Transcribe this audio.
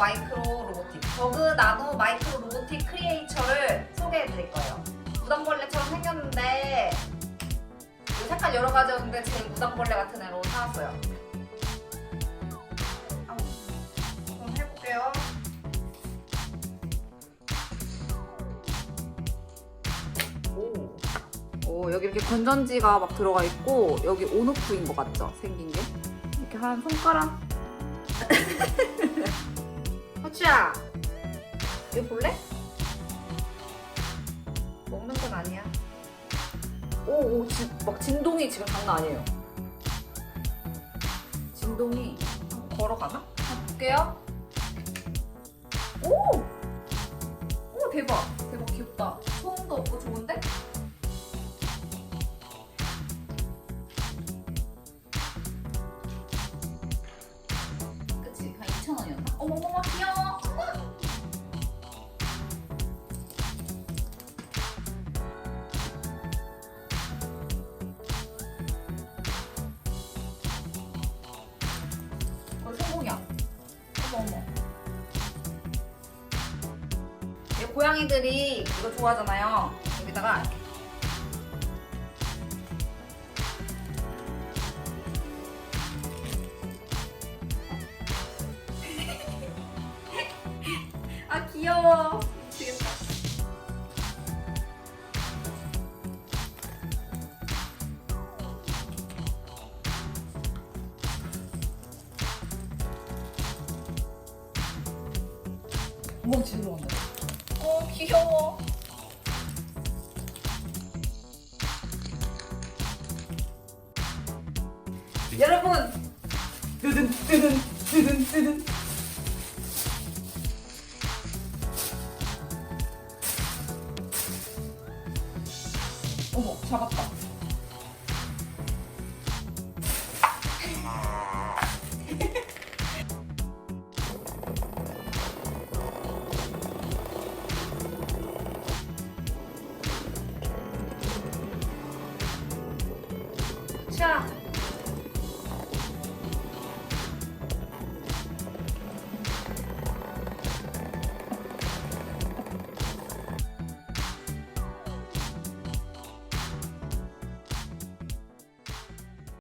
마이크로 로보틱, 저그 나노 마이크로 로보틱 크리에이처를 소개해 드릴 거예요. 무당벌레처럼 생겼는데 이 색깔 여러 가지였는데 제 무당벌레 같은 애로 사왔어요. 한번 해볼게요. 오. 오, 여기 이렇게 건전지가 막 들어가 있고 여기 온오프인 것 같죠? 생긴 게 이렇게 한 손가락 허추야 이거 볼래? 먹는 건 아니야 오오 막 진동이 지금 장난 아니에요 진동이 걸어가나? 볼게요 오! 오 대박 고양이들이 이거 좋아하잖아요. 여기다가 아 귀여워. 미치겠다. 우와 진짜 들어간다 어 귀여워. 여러분. 뜨든 뜨든 뜨든 뜨든. 어머 잡았다 是啊